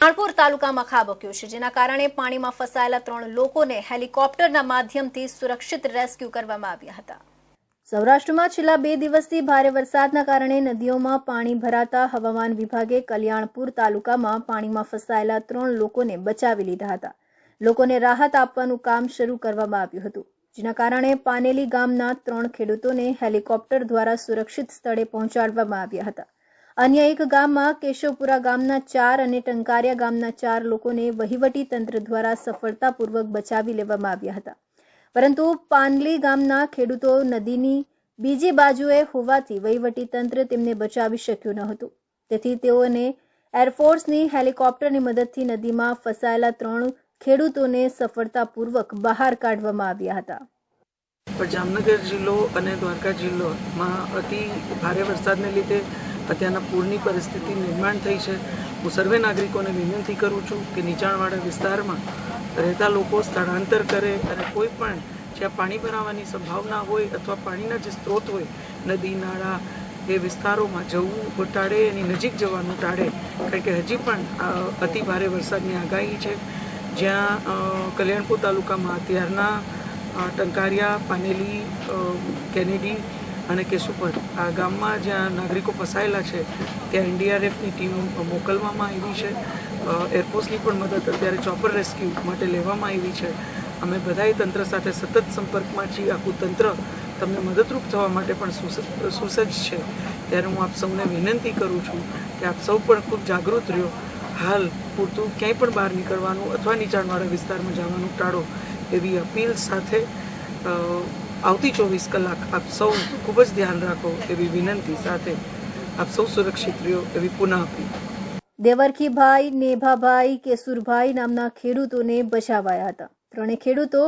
નાણપુર તાલુકામાં ખાબક્યો છે, જેના કારણે પાણીમાં ફસાયેલા ત્રણ લોકોને હેલિકોપ્ટરના માધ્યમથી સુરક્ષિત રેસ્ક્યુ કરવામાં આવ્યા હતા. સૌરાષ્ટ્રમાં છેલ્લા બે દિવસથી ભારે વરસાદના કારણે નદીઓમાં પાણી ભરાતા હવામાન વિભાગે કલ્યાણપુર તાલુકામાં પાણીમાં ફસાયેલા ત્રણ લોકોને બચાવી લીધા હતા. લોકોને રાહત આપવાનું કામ શરૂ કરવામાં આવ્યું હતું, જેના કારણે પાનેલી ગામના ત્રણ ખેડૂતોને હેલિકોપ્ટર દ્વારા સુરક્ષિત સ્થળે પહોંચાડવામાં આવ્યા હતા. અન્ય એક ગામમાં, કેશવપુરા ગામના ચાર અને ટંકારિયા ગામના ચાર લોકોને વહીવટી તંત્ર દ્વારા સફળતાપૂર્વક બચાવી લેવામાં આવ્યા હતા. પરંતુ પાનલી ગામના ખેડૂતો નદીની બીજી બાજુએ હોવાથી વહીવટી તંત્ર તેમને બચાવી શક્યું ન હતું. તેથી તેઓને એરફોર્સની હેલિકોપ્ટરની મદદથી નદીમાં ફસાયેલા ત્રણ ખેડૂતોને સફળતાપૂર્વક બહાર કાઢવામાં આવ્યા હતા. જામનગર જિલ્લો અને દ્વારકા જિલ્લોમાં અતિ ભારે વરસાદને લીધે અત્યારના પૂરની પરિસ્થિતિ નિર્માણ થઈ છે. હું સર્વે નાગરિકોને વિનંતી કરું છું કે નીચાણવાળા વિસ્તારમાં રહેતા લોકો સ્થળાંતર કરે અને કોઈ પણ જ્યાં પાણી ભરાવાની સંભાવના હોય અથવા પાણીના જે સ્ત્રોત હોય, નદી, નાળા, એ વિસ્તારોમાં જવું ટાળે, એની નજીક જવાનું ટાળે. કારણ કે હજી પણ અતિ ભારે વરસાદની આગાહી છે. જ્યાં કલ્યાણપુર તાલુકામાં અત્યારના ટંકારિયા, પાનેલી કેનેડી અને કેશુપર આ ગામમાં જ્યાં નાગરિકો ફસાયેલા છે, ત્યાં એનડીઆરએફની ટીમ મોકલવામાં આવી છે. એરફોર્સની પણ મદદ અત્યારે ચોપર રેસ્ક્યુ માટે લેવામાં આવી છે. અમે બધાએ તંત્ર સાથે સતત સંપર્કમાં છીએ આખું તંત્ર તમને મદદરૂપ થવા માટે પણ સુસજ્જ છે. ત્યારે હું આપ સૌને વિનંતી કરું છું કે આપ સૌ પણ ખૂબ જાગૃત રહ્યો. હાલ પૂરતું ક્યાંય પણ બહાર નીકળવાનું અથવા નીચાણવાળા વિસ્તારમાં જવાનું ટાળો એવી અપીલ સાથે આવતી ચોવીસ કલાક આપ સૌ ખૂબ જ ધ્યાન રાખો એવી વિનંતી સાથે આપ સૌ સુરક્ષિત રહ્યો એવી પુનઃ આપી દેવરખીભાઈ, નેભાભાઈ, કેસુરભાઈ નામના ખેડૂતોને બચાવાયા હતા. ત્રણે ખેડૂતો